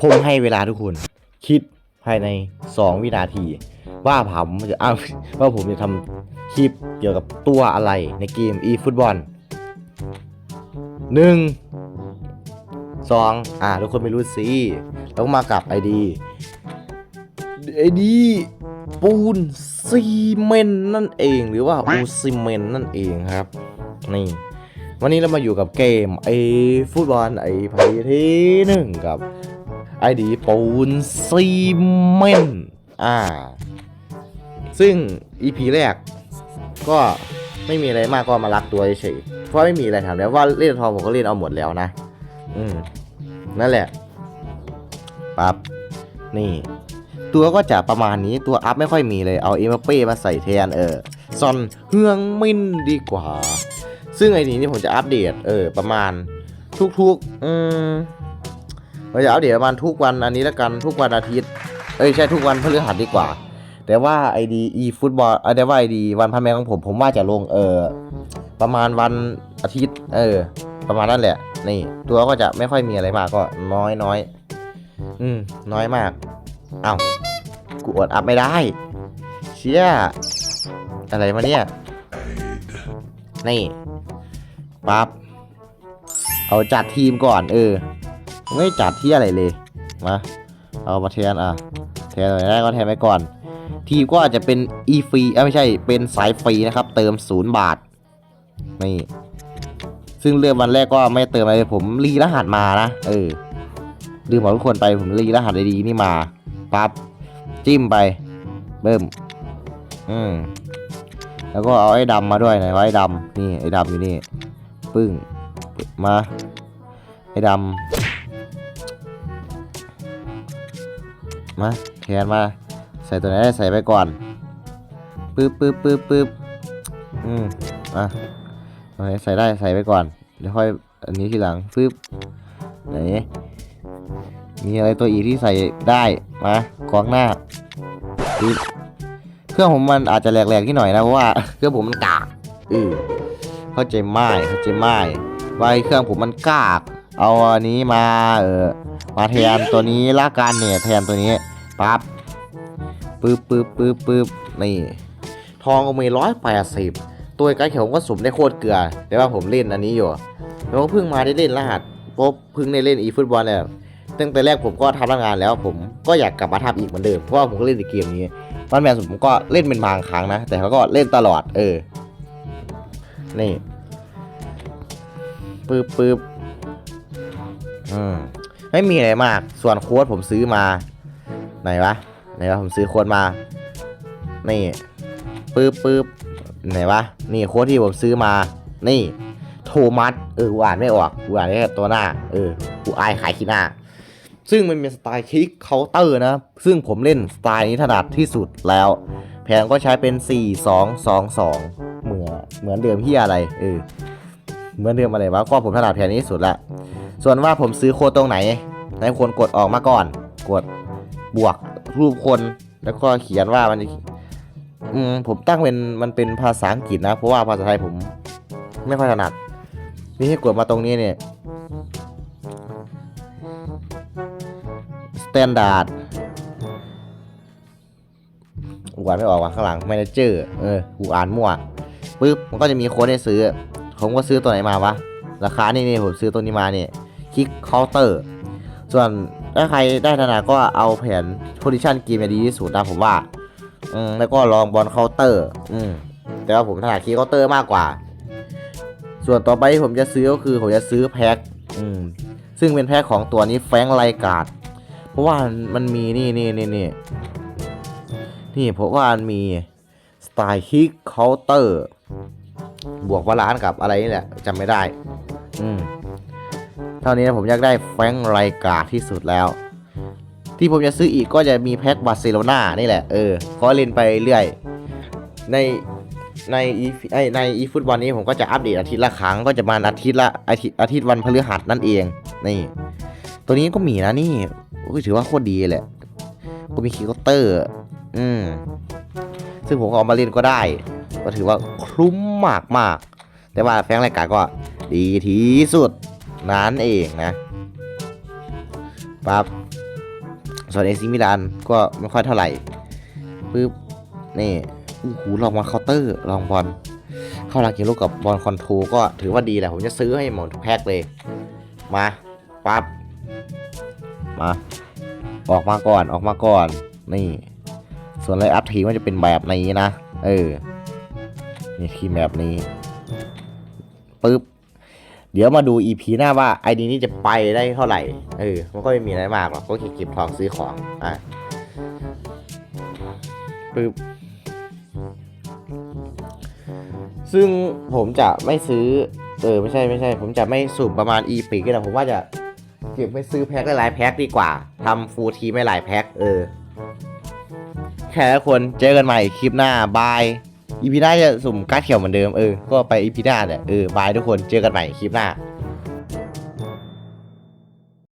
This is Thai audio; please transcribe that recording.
ผมให้เวลาทุกคน คิดภายใน 2 วินาที ว่าผมจะอ้าวว่าผมจะทำคลิปเกี่ยวกับตัวอะไรในเกม e ฟุตบอลหนึ่งสองอ่า ทุกคนไม่รู้สิแล้วก็มากับ ID ID ปูนซีเมนนั่นเองหรือว่าอูซีเมนนั่นเองครับ นี่ วันนี้เรามาอยู่กับเกมไอฟุตบอลไอไพที่หนึ่งกับ ไอดีปูนซีเมนต์อ่า ซึ่ง EP แรกก็ไม่มีอะไรมากก็มารักตัวเฉยๆเพราะไม่มีอะไรทำแล้วว่าเล่นทองผมก็เล่นเอาหมดแล้วนะ อืม นั่นแหละปั๊บนี่ ตัวก็จะประมาณนี้ตัวอัพไม่ค่อยมีเลยเอาเอ็มเป้มาใส่แทนเออซอนเฮืองมินดีกว่า ซึ่งไอ้นี้นี่ผมจะอัปเดต เออ ประมาณทุกๆ อืม เราจะอัปเดตประมาณทุกวันอันนี้แล้วกันทุกวันอาทิตย์ เอ้ยใช่ทุกวันพฤหัสดีกว่า แต่ว่าไอดีอีฟุตบอลเออแต่ว่าไอดีวันพันแมงของผมผมว่าจะลงเออประมาณวันอาทิตย์ เออ ประมาณนั้นแหละ นี่ ตัวก็จะไม่ค่อยมีอะไรมากก็น้อยน้อยอืมน้อยมากเอ้ากูอดอัพไม่ได้ เชี่ยอะไรมาเนี่ย นี่ปั๊บเอาจัดทีมก่อน เออ ไม่จัดที่อะไรเลยมาเอามาแทนอะแทนอะไรได้ก็แทนไปก่อน ทีก็อาจจะเป็น e ฟรีไม่ใช่เป็นสายฟรีนะครับ เติมศูนย์บาทนี่ซึ่งเริ่มวันแรกก็ไม่เติมอะไรผมรีรหัสมานะเออลืมบอกทุกคนไปผมรีรหัสดีๆนี่มาปั๊บจิ้มไปเบิ่มอืมแล้วก็เอาไอ้ดำมาด้วยหนะไอ้ดำนี่ไอ้ดำอยู่นี่ ปึ้งมาไอ้ดำ มาแทนมา ใส่ตัวไหนได้ใส่ไปก่อนปึ๊บปึ๊บปึ๊บปึ๊บอืมอะตัวไหนใส่ได้ใส่ไปก่อนเดี๋ยวค่อยอันนี้ทีหลังปึ๊บไหนมีอะไรตัวอีที่ใส่ได้มากองหน้าปึ๊บเครื่องผมมันอาจจะแหลกๆที่หน่อยนะเพราะว่าเครื่องผมมันกากเออเข้าใจไหม่เข้าใจไหม่ไว้เครื่องผมมันกาก เอาอันนี้มาเออมาแทนตัวนี้ละกันเนี่ยแทนตัวนี้ปั๊บปึ๊บปึ๊บปึ๊บปึ๊บนี่ทองก็มีร้อยแปดสิบตัวไกด์เขียวผมก็สุ่มได้โคตรเกลือแต่ว่าผมเล่นอันนี้อยู่แล้วเพิ่งมาได้เล่นรหัสปุ๊บเพิ่งได้เล่นอีฟุตบอลเนี่ยตั้งแต่แรกผมก็ทำงานแล้ว ผมก็อยากกลับมาทำอีกเหมือนเดิมเพราะว่าผมก็เล่นในเกมนี้วันแมนผมก็เล่นเป็นบางครั้งนะ แต่เขาก็เล่นตลอด เออ นี่ปึ๊บปึ๊บ อืมไม่มีอะไรมาก ส่วนโค้ดผมซื้อมาไหนวะไหนวะผมซื้อโค้ดมา นี่ปึ๊บปึ๊บไหนวะนี่โค้ดที่ผมซื้อมา นี่ โทมัสเอออ่านไม่ออกอ่านแค่ตัวหน้า เออกูอายขายขี้หน้า ซึ่งมันเป็นสไตล์คลิกเคาน์เตอร์นะ ซึ่งผมเล่นสไตล์นี้ถนัดที่สุดแล้ว แผนก็ใช้เป็น 4 2 2 2 เหมือนเหมือนเดิมที่อะไร เออเหมือนเดิมอะไรวะก็ผมถนัดแผนนี้สุดละ ส่วนว่าผมซื้อโค้ดตรงไหนนายควรกดออกมาก่อน กดบวกรูปคนแล้วก็เขียนว่ามันอืมผมตั้งเป็นมันเป็นภาษาอังกฤษนะ เพราะว่าภาษาไทยผมไม่ค่อยถนัดนี่ให้กดมาตรงนี้เนี่ย standard กูอ่านไม่ออกว่ะข้างหลัง manager เออกูอ่านมั่วปึ๊บมันก็จะมีโค้ดให้ซื้อ ผมก็ซื้อตัวไหนมาวะ ราคานี่นี่ผมซื้อตัวนี้มาเนี่ย คลิกเคาน์เตอร์ ส่วนถ้าใครได้ถนัดก็เอาแผน position เกมดีที่สุดนะผมว่าอืมแล้วก็ลองบอลเคาน์เตอร์ อืมแต่ว่าผมถนัดคลิกเคาน์เตอร์มากกว่า ส่วนต่อไปที่ผมจะซื้อก็คือผมจะซื้อแพ็คอืมซึ่งเป็นแพ็คของตัวนี้แฟงไลการ์ดเพราะว่ามันมีนี่นี่นี่นี่นี่เพราะว่ามันมีสไตล์คิกเคาน์เตอร์บวกวาลานกับอะไรนี่แหละจำไม่ได้ อืม ท่านี้นะผมอยากได้แฟงไลกาที่สุดแล้ว ที่ผมจะซื้ออีกก็จะมีแพ็คบาร์เซโลนานี่แหละ เออก็เล่นไปเรื่อย ในในอีไอในอีฟุตบอลนี้ผมก็จะอัปเดตอาทิตย์ละครั้งก็จะมาอาทิตย์ละอาทิตย์อาทิตย์วันพฤหัสนั่นเองนี่ ตัวนี้ก็มีนะนี่อุ้ยถือว่าโคตรดีแหละ ก็มีคีย์เคเตอร์ อืมซึ่งผมก็เอามาเล่นก็ได้ ก็ถือว่าคุ้มมากมากแต่ว่าแฟงรายการก็ดีที่สุด นั่นเองนะปั๊บส่วนเอซิมิลานก็ไม่ค่อยเท่าไหร่ปึ๊บนี่โอ้โหลองมาเคาน์เตอร์ลองบอลเข้าหลักกิโลกับบอลคอนโทรก็ถือว่าดีแหละผมจะซื้อให้หมดทุกแพ็คเลย มาปั๊บมาออกมาก่อนออกมาก่อน นี่ ส่วนไลอัพทีมมันจะเป็นแบบนี้นะ เออ นี่ทีมแบบนี้ปึ๊บ เดี๋ยวมาดู EP หน้าว่าไอดีนี้จะไปได้เท่าไหร่ เออ มันก็ไม่มีอะไรมากหรอก ก็เก็บทองซื้อของ อะปึ๊บซึ่งผมจะไม่ซื้อ เออ ไม่ใช่ไม่ใช่ ผมจะไม่สุ่มประมาณ EP ก็ได้ผมว่าจะเก็บไปซื้อแพ็คหลายๆแพ็คดีกว่าทำฟูลทีไม่หลายแพ็คเออ แค่คนเจอกันใหม่คลิปหน้า บาย อีพีหน้าจะสุ่มการ์ดเขียวเหมือนเดิมเออก็ไปอีพีหน้าเนี่ยเออบายทุกคนเจอกันใหม่คลิปหน้า